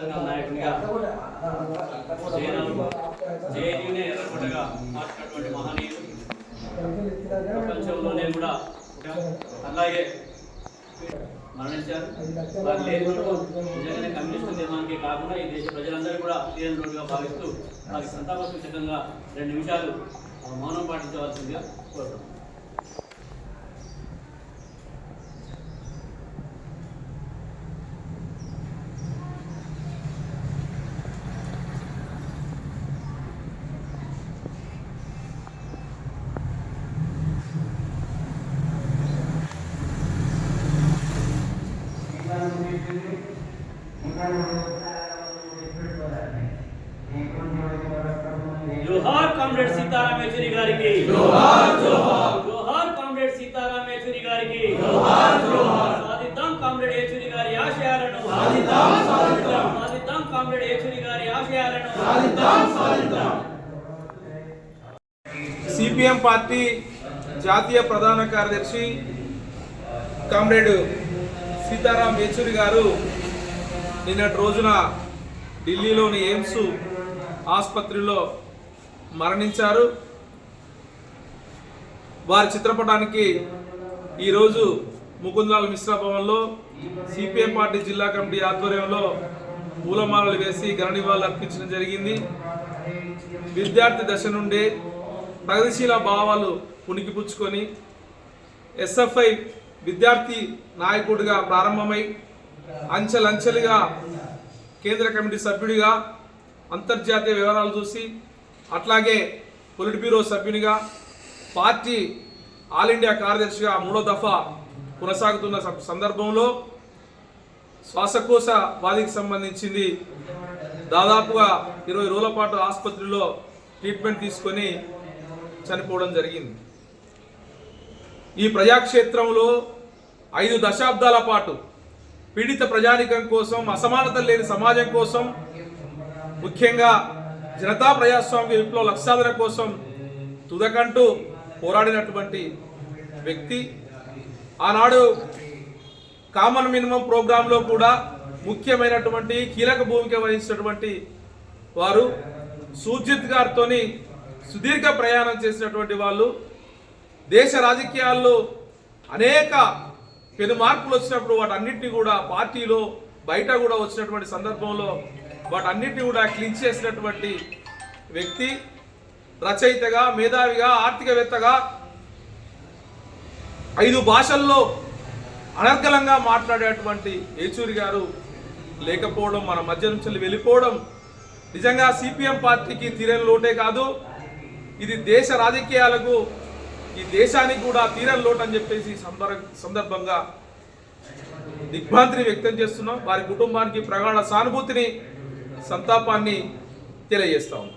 సంఘం నాయకునిగా జేఎన్యూనే ఎర్రగొండగా మార్చినటువంటి మహనీయులు ప్రపంచంలోనే కూడా అలాగే మరణించారు. కమ్యూనిస్టు నిర్మాణానికి కాకుండా ఈ దేశ ప్రజలందరూ కూడా సీఎం రోడ్డుగా భావిస్తూ వారికి సంతాప సూచకంగా రెండు నిమిషాలు మౌనం పాటించవలసిందిగా కోరుతున్నాం. సీతారాం యేచూరి గారికి. జోహార్ జోహార్. జోహార్ కామ్రేడ్ సీతారాం యేచూరి గారికి. జోహార్ జోహార్. సాధిద్దాం కామ్రేడ్ యేచూరి గారి ఆశయాలను. సాధిద్దాం సాధిద్దాం. సాధిద్దాం కామ్రేడ్ యేచూరి గారి ఆశయాలను. సాధిద్దాం సాధిద్దాం. సిపిఎం పార్టీ జాతీయ ప్రధాన కార్యదర్శి కామ్రేడ్ సీతారాం యేచూరి గారు నిన్నటి రోజున ఢిల్లీలోని ఎయిమ్స్ ఆసుపత్రిలో మరణించారు. వారి చిత్రపటానికి ఈరోజు ముకుందలాల్ మిశ్రా భవన్లో సిపిఎం పార్టీ జిల్లా కమిటీ ఆధ్వర్యంలో పూలమాలలు వేసి ఘన నివాళులు అర్పించడం జరిగింది. విద్యార్థి దశ నుండే ప్రగతిశీల భావాలు పుణికిపుచ్చుకొని ఎస్ఎఫ్ఐ విద్యార్థి నాయకుడిగా ప్రారంభమై అంచెలంచెలుగా కేంద్ర కమిటీ సభ్యుడిగా అంతర్జాతీయ వివరాలు చూసి అట్లాగే పొలిట్ బ్యూరో సభ్యునిగా పార్టీ ఆల్ ఇండియా కార్యదర్శిగా మూడో దఫా కొనసాగుతున్న సందర్భంలో శ్వాసకోశ వ్యాధికి సంబంధించింది దాదాపుగా ఇరవై రోజుల పాటు ఆసుపత్రిలో ట్రీట్మెంట్ తీసుకొని చనిపోవడం జరిగింది. ఈ ప్రజాక్షేత్రంలో ఐదు దశాబ్దాల పాటు పీడిత ప్రజానికం కోసం అసమానత లేని సమాజం కోసం ముఖ్యంగా జనతా ప్రజాస్వామ్య విప్లవ లక్ష్యాల కోసం తుదకంటూ పోరాడినటువంటి వ్యక్తి. ఆనాడు కామన్ మినిమం ప్రోగ్రాంలో కూడా ముఖ్యమైనటువంటి కీలక భూమిక వహించినటువంటి వారు సూజిత్ గారితోని సుదీర్ఘ ప్రయాణం చేసినటువంటి వాళ్ళు. దేశ రాజకీయాల్లో అనేక పెను మార్పులు వచ్చినప్పుడు వాటన్నిటిని కూడా పార్టీలో బయట కూడా వచ్చినటువంటి సందర్భంలో వాటన్నిటిని కూడా క్లీన్ చేసినటువంటి వ్యక్తి రచయితగా మేధావిగా ఆర్థికవేత్తగా ఐదు భాషల్లో అనర్గలంగా మాట్లాడేటువంటి ఏచూరి గారు లేకపోవడం మన మధ్య నుంచి వెళ్ళిపోవడం నిజంగా సిపిఎం పార్టీకి తీరని లోటే కాదు. ఇది దేశ రాజకీయాలకు ఈ దేశానికి కూడా తీరని లోటు అని చెప్పేసి సందర్- సందర్భంగా దిగ్భ్రాంతిని వ్యక్తం చేస్తున్నాం. వారి కుటుంబానికి ప్రగాఢ సానుభూతిని సంతాపాన్ని తెలియజేస్తాము